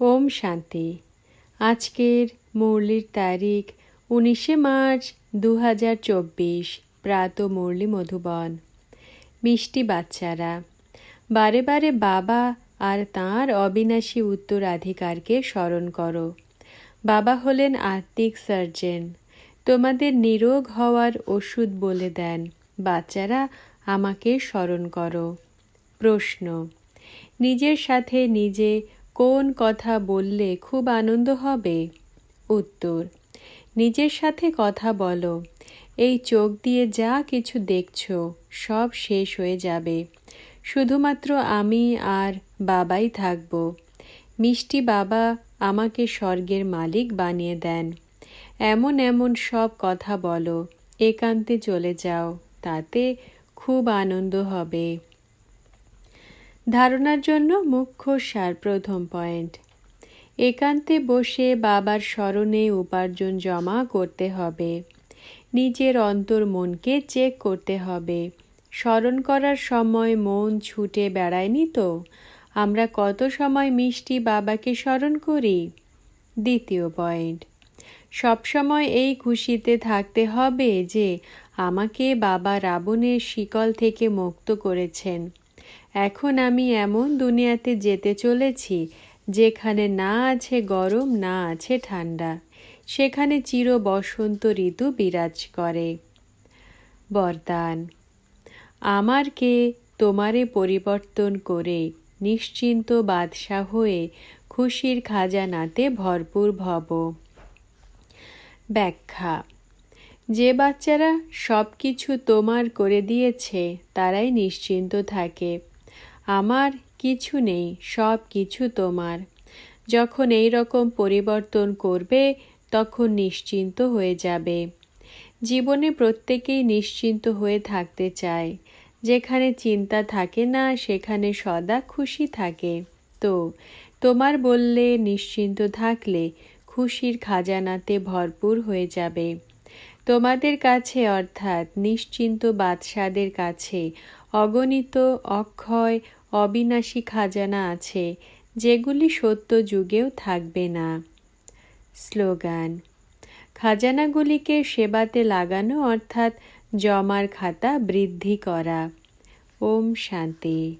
ওম শান্তি। আজকের মুরলির তারিখ উনিশে মার্চ দু হাজার চব্বিশ, প্রাত মুরলি মধুবন। মিষ্টি বাচ্চারা, বারে বারে বাবা আর তাঁর অবিনাশী উত্তরাধিকারকে স্মরণ করো। বাবা হলেন আত্মিক সার্জেন। তোমাদের নিরোগ হওয়ার ওষুধ বলে দেন। বাচ্চারা, আমাকে স্মরণ করো। প্রশ্ন, নিজের সাথে নিজে কোন কথা বললে খুব আনন্দ হবে? উত্তর, নিজের সাথে কথা বলো। এই চোখ দিয়ে যা কিছু দেখছ, সব শেষ হয়ে যাবে। শুধুমাত্র আমি আর বাবাই থাকব। মিষ্টি বাবা আমাকে স্বর্গের মালিক বানিয়ে দেন। এমন এমন সব কথা বলো, একান্তে চলে যাও, তাতে খুব আনন্দ হবে। ধারণার জন্য মুখ্য সার প্রথম পয়েন্ট। একান্তে বসে বাবার স্মরণে উপার্জন জমা করতে হবে। নিজের অন্তর মনকে চেক করতে হবে। স্মরণ করার সময় মন ছুটে বেড়ায়নি তো? আমরা কত সময় মিষ্টি বাবাকে স্মরণ করি? দ্বিতীয় পয়েন্ট। সবসময় এই খুশিতে থাকতে হবে যে, আমাকে বাবা রাবণের শিকল থেকে মুক্ত করেছেন। এখন আমি এমন দুনিয়াতে যেতে চলেছি, যেখানে না আছে গরম, না আছে ঠান্ডা। সেখানে চির বসন্ত ঋতু বিরাজ করে। বরদান আমারকে তোমারে পরিবর্তন করে নিশ্চিন্ত বাদশাহ হয়ে খুশির খাজানাতে ভরপুর ভব। ব্যাখ্যা, যে বাচ্চারা সব কিছু তোমার করে দিয়েছে, তারাই নিশ্চিন্ত থাকে। আমার কিছু নেই, সব কিছু তোমার। যখন এই রকম পরিবর্তন করবে, তখন নিশ্চিন্ত হয়ে যাবে। জীবনে প্রত্যেকেই নিশ্চিন্ত হয়ে থাকতে চায়। যেখানে চিন্তা থাকে না, সেখানে সদা খুশি থাকে। তো, তোমার বললে নিশ্চিন্ত থাকলে খুশির খাজানাতে ভরপুর হয়ে যাবে। তোমাদের কাছে অর্থাৎ নিশ্চিন্ত বাদশাদের কাছে অগণিত অক্ষয় অবিনাশী খাজানা আছে, যেগুলি সত্য যুগেও থাকবে না। স্লোগান, খাজানাগুলিকে সেবাতে লাগানো অর্থাৎ জমার খাতা বৃদ্ধি করা। ওম শান্তি।